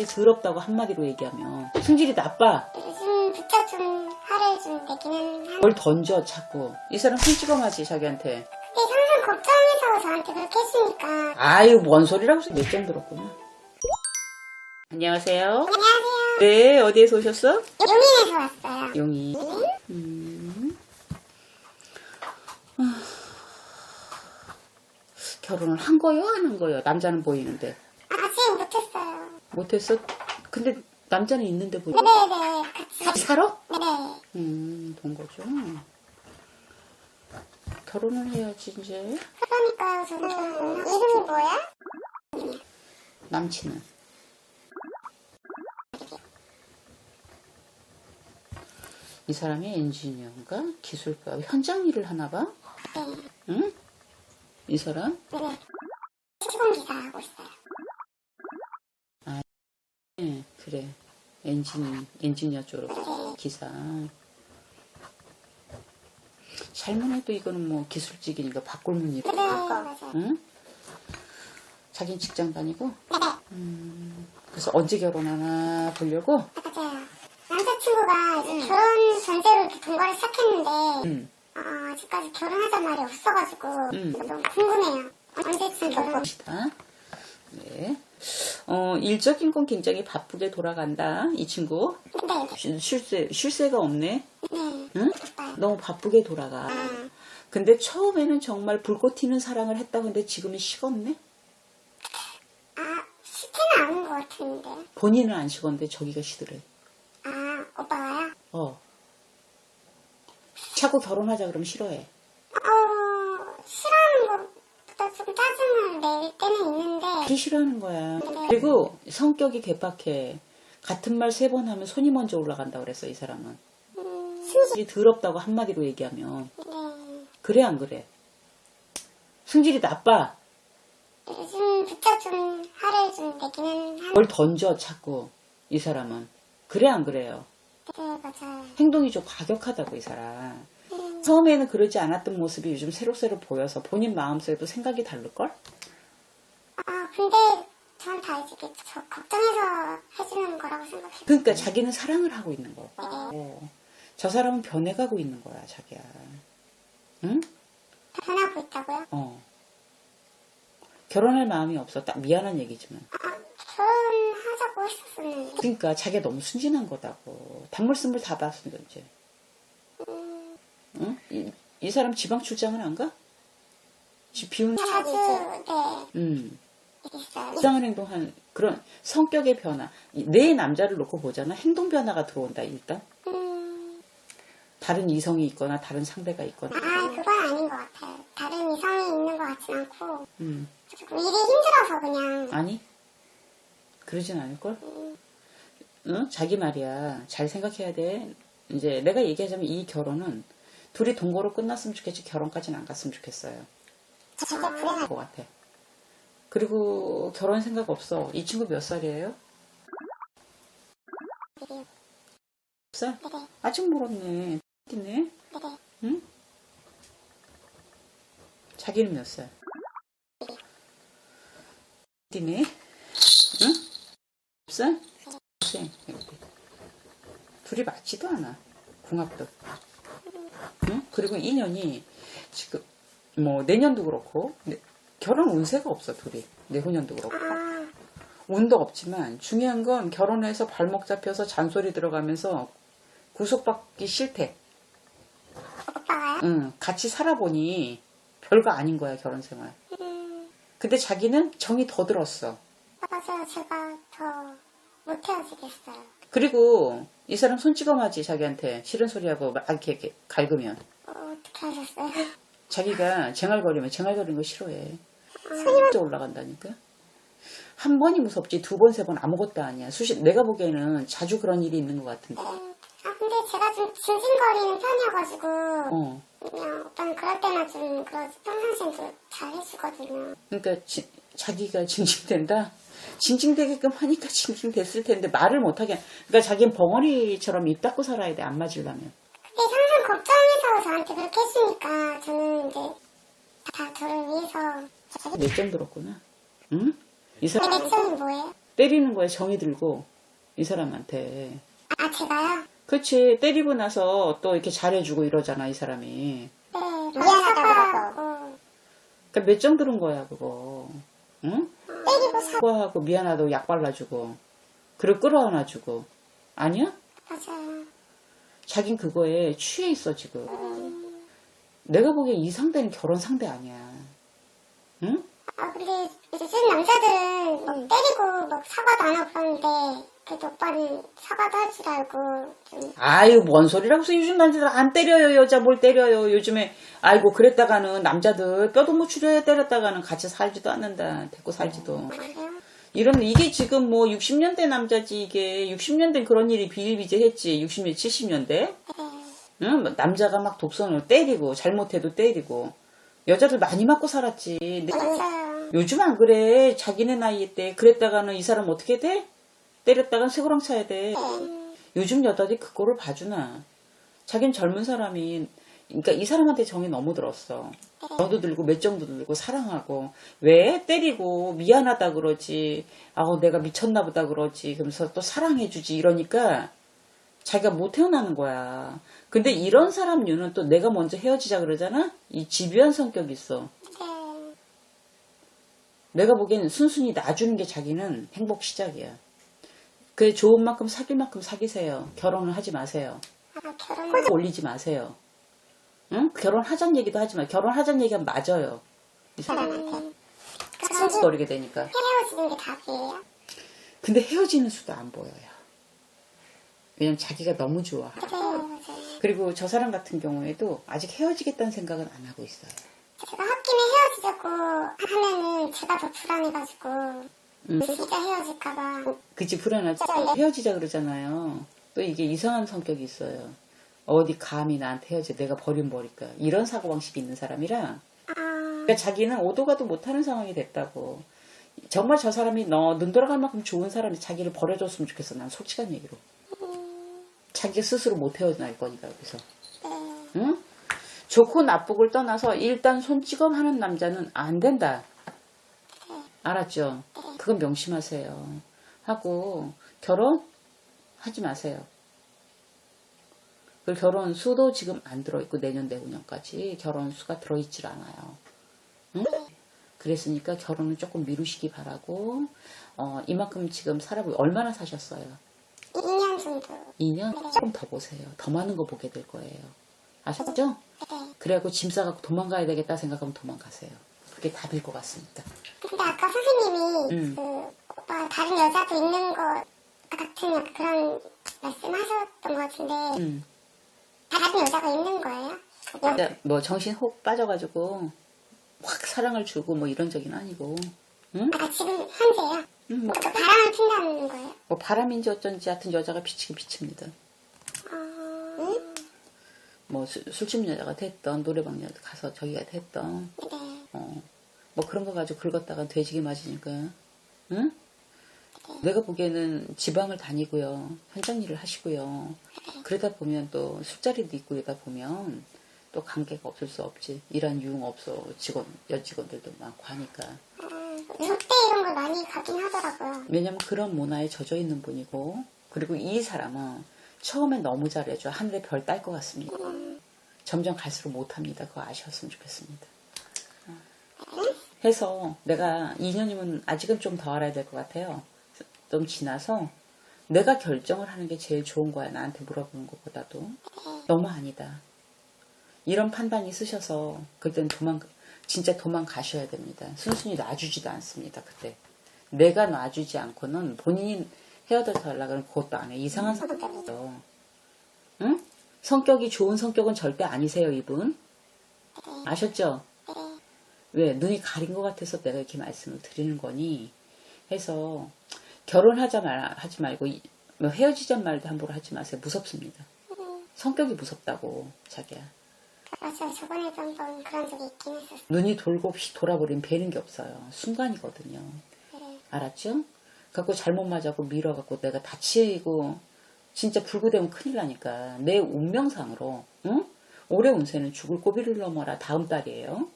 성질이 더럽다고 한마디로 얘기하면 성질이 나빠. 요즘 부쩍 좀 화를 좀 내기는 하는데. 뭘 던져 자꾸. 이 사람 손찌검하지 자기한테. 항상 걱정해서 저한테 그렇게 해주니까. 아유 뭔 소리라고 몇점 들었구나. 안녕하세요. 안녕하세요. 네 어디에서 오셨어? 용인에서 왔어요. 용이 음. 아. 결혼을 한 거요? 안 한 거요? 남자는 보이는데 못했어? 근데 남자는 있는데 보이 네네 같이 같이 살아? 네네 음, 본 거죠. 결혼을 해야지, 이제. 그러니까요 저는 이름이 뭐야? 남친은. 이 사람이 엔지니어인가? 기술가? 현장 일을 하나 봐? 네 응? 이 사람? 네네 시공기사 하고 있어요 그래. 엔진, 엔지니어 졸업 기사. 잘못해도 이거는 뭐 기술직이니까 바꿀문이고. 네 맞아요 응? 자기는 직장 다니고? 네네 음, 그래서 언제 결혼하나 보려고? 맞아요 남자친구가 이제 결혼 전제로 이렇게 동거를 시작했는데 응. 어, 아직까지 결혼하자는 말이 없어가지고 음. 너무 궁금해요 언제쯤 결혼 봅시다. 네. 어, 일적인 건 굉장히 바쁘게 돌아간다, 이 친구. 네 쉴- 쉴새, 쉴새가 없네. 네. 응? 너무 바쁘게 돌아가. 근데 처음에는 정말 불꽃 튀는 사랑을 했다. 근데 지금은 식었네? 아, 쉽지는 않은 것 같은데. 본인은 안 식었는데 저기가 시들해. 아, 오빠가요? 어. 자꾸 결혼하자 그러면 싫어해. 어, 싫어하는 것보다 좀 낼 때는 있는데, 그게 싫어하는 거야. 그리고 성격이 개박해. 같은 말 세 번 하면 손이 먼저 올라간다 그랬어, 이 사람은. 음, 승질이 더럽다고 한마디로 얘기하면. 네. 그래, 안 그래? 승질이 나빠. 요즘 부쩍 좀 화를 좀 내기는 하는데, 뭘 던져, 자꾸. 이 사람은. 그래, 안 그래요? 네, 맞아요. 행동이 좀 과격하다고, 이 사람. 음, 처음에는 그러지 않았던 모습이 요즘 새록새록 보여서 본인 마음속에도 생각이 다를걸? 아, 근데 전 다 이제 이게 저 걱정해서 해주는 거라고 생각해요. 그러니까 자기는 사랑을 하고 있는 거고. 저 사람은 변해가고 있는 거야, 자기야. 응? 변하고 있다고요? 어. 결혼할 마음이 없어. 딱 미안한 얘기지만. 아, 결혼하자고 했었었는데. 그러니까 자기가 너무 순진한 거다고. 단물 쓴물 다 봤어, 이제. 음, 응? 이, 이 사람 지방 출장은 안 가? 집 비운, 자주, 네, 음. 이상한 행동한 그런 성격의 변화. 이- 내 남자를 놓고 보잖아. 행동 변화가 들어온다, 일단. 음, 다른 이성이 있거나 다른 상대가 있거나. 아, 그건 아닌 것 같아요. 다른 이성이 있는 것 같진 않고, 음. 일이 힘들어서 그냥, 아니? 그러진 않을걸? 응? 자기 말이야. 잘 생각해야 돼. 이제 내가 얘기하자면 이 결혼은 둘이 동거로 끝났으면 좋겠지 결혼까지는 안 갔으면 좋겠어요. 진짜 불행할 것 같아. 그리고 결혼 생각 없어. 이 친구 몇 살이에요? 몇 살? 아직 멀었네. 있네. 응? 자기는 몇 살? 뛰네. 응? 몇 살? 생 둘이 맞지도 않아. 궁합도. 응? 그리고 인연이 지금 뭐 내년도 그렇고 네, 결혼 운세가 없어 둘이. 내후년도 그렇고. 아, 운도 없지만 중요한 건 결혼해서 발목 잡혀서 잔소리 들어가면서 구속받기 싫대. 오빠가요? 응, 같이 살아보니 별거 아닌 거야, 결혼 생활. 음, 근데 자기는 정이 더 들었어. 맞아요. 제가 더 못 헤어지겠어요. 그리고 이 사람 손찌검하지, 자기한테. 싫은 소리하고 막 이렇게, 이렇게 갈그면. 어, 어떻게 하셨어요? 자기가 쟁알거리면 쟁알거리는 거 싫어해. 손이 먼저 올라간다니까. 한 번이 무섭지, 두 번, 세 번 아무것도 아니야. 수십, 내가 보기에는 자주 그런 일이 있는 것 같은데. 음, 아, 근데 제가 좀 징징거리는 편이어가지고, 어. 그냥 오빠는 그럴 때나 좀 그러지 평상시엔 잘 해주거든요. 그러니까 지- 자기가 징징댄다. 징징대게끔 하니까 징징댔을 텐데 말을 못하게. 그러니까 자기는 벙어리처럼 입 닫고 살아야 돼. 안 맞으려면. 근데 항상 걱정해서 저한테 그렇게 해주니까 저는 이제 다 저를 위해서 몇점 들었구나. 응? 이 사람 액션이 뭐예요? 때리는 거에 정이 들고 이 사람한테. 아, 제가요? 그치 때리고 나서 또 이렇게 잘해주고 이러잖아 이 사람이. 네, 미안하다 그러고. 그러니까 몇정 들은 거야 그거. 응? 때리고 사, 사과하고 미안하다고 약 발라주고 그리고 끌어안아주고 아니야? 맞아요. 자긴 그거에 취해 있어 지금. 내가 보기엔 이 상대는 결혼 상대 아니야. 응? 아, 근데 요즘 남자들은 막 때리고 막 사과도 안 하고 그러는데, 그래도 오빠는 사과도 하지 말고, 좀, 아유 뭔 소리라고 해서 요즘 남자들 안 때려요 여자 뭘 때려요 요즘에 아이고 그랬다가는 남자들 뼈도 못 추려 때렸다가는 같이 살지도 않는다 데리고 살지도 그래요? 이러면 이게 지금 뭐 60년대 남자지 이게 60년대 그런 일이 비일비재했지 60년 70년대 네. 응? 뭐 남자가 막 독선을 때리고 잘못해도 때리고. 여자들 많이 맞고 살았지. 근데. 요즘 안 그래. 자기네 나이 때 그랬다가는 이 사람 어떻게 돼? 때렸다간 쇠고랑 차야 돼. 요즘 여자들이 그거를 봐주나. 자기는 젊은 사람이 그러니까 이 사람한테 정이 너무 들었어. 정도 들고 몇 정도 들고 사랑하고. 왜? 때리고 미안하다 그러지. 아우 내가 미쳤나 보다 그러지. 그러면서 또 사랑해주지. 이러니까 자기가 못 태어나는 거야 근데 이런 사람류는 또 내가 먼저 헤어지자 그러잖아 이 집요한 성격이 있어 네. 내가 보기에는 순순히 놔주는 게 자기는 행복 시작이야 그 좋은 만큼 사귈 만큼 사귀세요 결혼을 하지 마세요 아, 결혼, 올리지 마세요. 응? 결혼하자는 얘기도 하지 마. 결혼하자는 얘기가 맞아요. 이 사람한테. 그럼 버리게 되니까. 헤어지는 게 답이에요? 근데 헤어지는 수도 안 보여요. 왜냐면 자기가 너무 좋아. 그리고 저 사람 같은 경우에도 아직 헤어지겠다는 생각은 안 하고 있어요. 제가 홧김에 헤어지자고 하면은 제가 더 불안해가지고, 음. 진짜 헤어질까봐. 그치, 불안하지? 헤어지자 그러잖아요. 또 이게 이상한 성격이 있어요. 어디 감히 나한테 헤어져. 내가 버린 버릴까. 이런 사고 방식이 있는 사람이라 아, 그러니까 자기는 오도 가도 못하는 상황이 됐다고. 정말 저 사람이 너 눈 돌아갈 만큼 좋은 사람이 자기를 버려줬으면 좋겠어. 난 솔직한 얘기로. 자기 스스로 못 헤어날 거니까 여기서. 네. 응? 좋고 나쁘고를 떠나서 일단 손찌검 하는 남자는 안 된다. 알았죠? 그건 명심하세요. 하고 결혼 하지 마세요. 그 결혼 수도 지금 안 들어있고 내년 내후년까지 결혼 수가 들어있질 않아요. 응? 그랬으니까 결혼은 조금 미루시기 바라고 어, 이만큼 지금 살아보 얼마나 사셨어요? 2년 정도. 2년 조금 더 보세요. 더 많은 거 보게 될 거예요. 아셨죠? 네. 그래갖고 짐 싸갖고 도망가야 되겠다 생각하면 도망가세요. 그게 답일 것 같습니다. 근데 아까 선생님이 음. 그 오빠 다른 여자도 있는 것 같은 약간 그런 말씀하셨던 것 같은데 음. 다른 여자가 있는 거예요? 여- 진짜 뭐 정신 혹 빠져가지고 확 사랑을 주고 뭐 이런 적은 아니고, 응? 아 지금 현재요? 음, 뭐, 그 바람을 핀다는 거예요? 뭐 바람인지 어쩐지 하여튼 여자가 비치긴 비칩니다. 어... 응? 뭐 술, 술집 여자가 됐던 노래방 여자 가서 저기가 됐던 네. 어, 뭐 그런 거 가지고 긁었다가 돼지기 맞으니까, 응? 내가 보기에는 지방을 다니고요, 현장 일을 하시고요. 그러다 보면 또 술자리도 있고 이러다 보면 또 관계가 없을 수 없지. 일한 유흥 없어 직원 여직원들도 많고 하니까. 음, 속대 이런 걸 많이 가긴 하더라고요. 왜냐면 그런 문화에 젖어 있는 분이고 그리고 이 사람은 처음에 너무 잘해줘 하늘에 별 딸 것 같습니다. 점점 갈수록 못합니다. 그거 아셨으면 좋겠습니다. 어. 해서 내가 2년이면 아직은 좀 더 알아야 될 것 같아요. 좀 지나서 내가 결정을 하는 게 제일 좋은 거야. 나한테 물어보는 것보다도. 너무 아니다. 이런 판단이 있으셔서 그때는 도망 진짜 도망가셔야 됩니다. 순순히 놔주지도 않습니다. 그때 내가 놔주지 않고는 본인이 헤어져서 하려고 그것도 안 해. 이상한 성격이죠. 응? 성격이 좋은 성격은 절대 아니세요, 이분. 아셨죠? 왜 눈이 가린 것 같아서 내가 이렇게 말씀을 드리는 거니 해서 결혼하자 말 하지 말고 이- 뭐 헤어지자 말도 함부로 하지 마세요. 무섭습니다. 성격이 무섭다고 자기야. 맞아요. 저번에도 한번 그런 적이 있긴 했었어요. 눈이 돌고 없이 돌아버리면 배는 게 없어요. 순간이거든요. 네. 알았죠? 갖고 잘못 맞아고 밀어갖고 내가 다치고 진짜 불구되면 큰일 나니까 내 운명상으로 응? 올해 운세는 죽을 고비를 넘어라 다음 달이에요.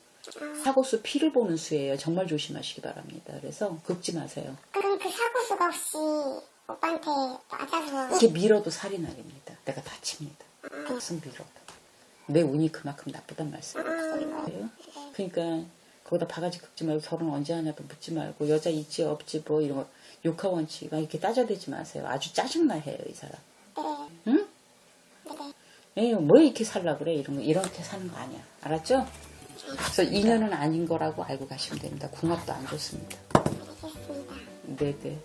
사고수 피를 보는 수예요. 정말 조심하시기 바랍니다. 그래서 긁지 마세요. 그럼 그 사고수가 혹시 오빠한테 맞아서 이렇게 밀어도 살이 나립니다. 내가 다칩니다. 가슴 밀어도. 내 운이 그만큼 나쁘단 말씀이에요. 그러니까 거기다 바가지 긁지 말고 결혼 언제 하냐도 묻지 말고 여자 있지 없지 뭐 이런 거 욕하 원치가 이렇게 따져대지 마세요. 아주 짜증나 해요 이 사람. 네. 응? 네. 에이 뭐 이렇게 살라 그래 이런 거 이렇게 사는 거 아니야. 알았죠? 그래서 인연은 아닌 거라고 알고 가시면 됩니다. 궁합도 안 좋습니다. 알겠습니다. 네네.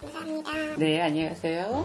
감사합니다. 네 안녕히 가세요.